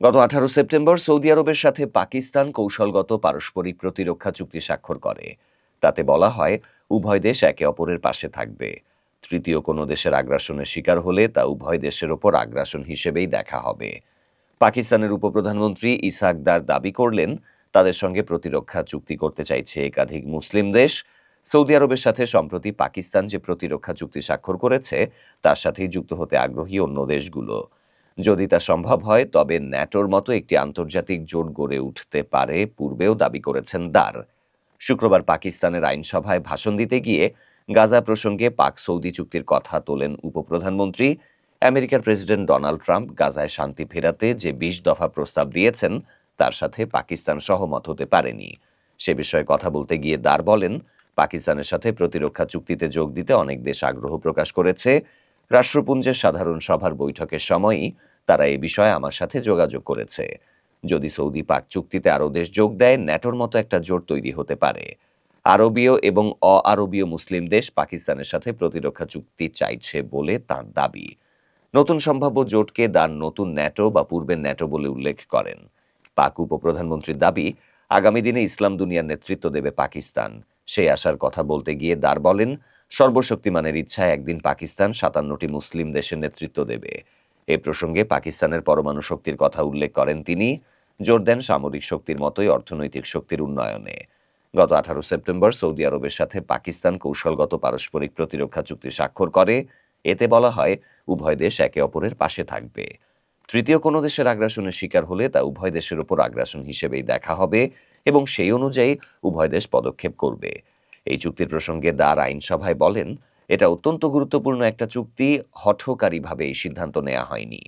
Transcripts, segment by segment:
গত আঠারো September Saudi আরবের সাথে পাকিস্তান কৌশলগত পারস্পরিক প্রতিরক্ষা চুক্তি স্বাক্ষর করে। তাতে বলা হয়, উভয় দেশ একে অপরের পাশে থাকবে। তৃতীয় কোনো দেশের আগ্রাসনের শিকার হলে তা উভয় দেশের ওপর আগ্রাসন হিসেবেই দেখা হবে। পাকিস্তানের উপপ্রধানমন্ত্রী ইসাকদার দাবি করলেন, তাদের সঙ্গে প্রতিরক্ষা চুক্তি করতে চাইছে একাধিক মুসলিম দেশ। সৌদি আরবের সাথে সম্প্রতি পাকিস্তান যে প্রতিরক্ষা চুক্তি স্বাক্ষর করেছে, তার সাথেই যুক্ত হতে আগ্রহী অন্য দেশগুলো। যদি তা সম্ভব হয়, তবে ন্যাটোর মতো একটি আন্তর্জাতিক জোট গড়ে উঠতে পারে পূর্বেও দাবি করেছেন দার। শুক্রবার পাকিস্তানের আইনসভায় ভাষণ দিতে গিয়ে গাজা প্রসঙ্গে পাক সৌদি চুক্তির কথা তোলেন উপপ্রধানমন্ত্রী। আমেরিকার প্রেসিডেন্ট ডোনাল্ড ট্রাম্প গাজায় শান্তি ফেরাতে যে বিশ দফা প্রস্তাব দিয়েছেন, তার সাথে পাকিস্তান সহমত হতে পারেনি। সে বিষয়ে কথা বলতে গিয়ে দার বলেন, পাকিস্তানের সাথে প্রতিরক্ষা চুক্তিতে যোগ দিতে অনেক দেশ আগ্রহ প্রকাশ করেছে। রাষ্ট্রপুঞ্জের সাধারণ সভার বৈঠকের সময়ই তারা এ বিষয়ে আমার সাথে যোগাযোগ করেছে। যদি সৌদি পাক চুক্তিতে আরও দেশ যোগ দেয়, ন্যাটোর মতো একটা জোট তৈরি হতে পারে। আরবীয় এবং অ আরবীয় মুসলিম দেশ পাকিস্তানের সাথে প্রতিরক্ষা চুক্তি চাইছে বলে তাঁর দাবি। নতুন সম্ভাব্য জোটকে দান নতুন ন্যাটো বা পূর্বের ন্যাটো বলে উল্লেখ করেন। পাক উপপ্রধানমন্ত্রীর দাবি, আগামী দিনে ইসলাম দুনিয়ার নেতৃত্ব দেবে পাকিস্তান। সেই আশার কথা বলতে গিয়ে দার বলেন সর্বশক্তিমানের ইচ্ছায় একদিন পাকিস্তান সাতান্নটি মুসলিম দেশের নেতৃত্ব দেবে। এ প্রসঙ্গে পাকিস্তানের পরমাণু শক্তির কথা উল্লেখ করেন তিনি। জোর দেন সামরিক শক্তির মতোই অর্থনৈতিক শক্তির উন্নয়নে। গত আঠারো সেপ্টেম্বর সৌদি আরবের সাথে পাকিস্তান কৌশলগত পারস্পরিক প্রতিরক্ষা চুক্তি স্বাক্ষর করে। এতে বলা হয়, উভয় দেশ একে অপরের পাশে থাকবে। তৃতীয় কোনো দেশের আগ্রাসনের শিকার হলে তা উভয় দেশের উপর আগ্রাসন হিসেবেই দেখা হবে এবং সেই অনুযায়ী উভয় দেশ পদক্ষেপ করবে। এই চুক্তির প্রসঙ্গে দার আইনসভায় বলেন, এটা অত্যন্ত গুরুত্বপূর্ণ একটা চুক্তি, হঠকারীভাবে এই সিদ্ধান্ত নেওয়া হয়নি।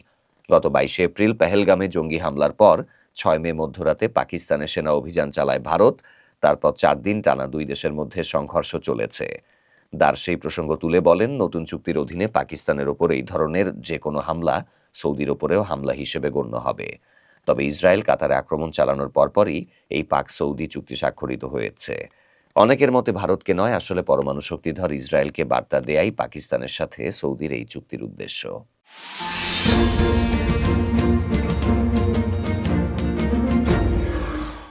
গত বাইশে এপ্রিল পেহেলগামে জঙ্গি হামলার পর ছয় মে মধ্যরাতে পাকিস্তানের সেনা অভিযান চালায় ভারত, তারপর চার দিন টানা দুই দেশের মধ্যে সংঘর্ষ চলেছে। দার সেই প্রসঙ্গ তুলে বলেন, নতুন চুক্তির অধীনে পাকিস্তানের ওপর এই ধরনের যে কোনো হামলা সৌদির ওপরেও হামলা হিসেবে গণ্য হবে। তবে ইসরায়েল কাতারে আক্রমণ চালানোর পরপরই এই পাক সৌদি চুক্তি স্বাক্ষরিত হয়েছে। অনেকের মতে ভারতকে নয়, আসলে পরমাণু শক্তিধর ইসরায়েলকে বার্তা দেয়াই পাকিস্তানের সাথে সৌদির এই চুক্তির উদ্দেশ্য।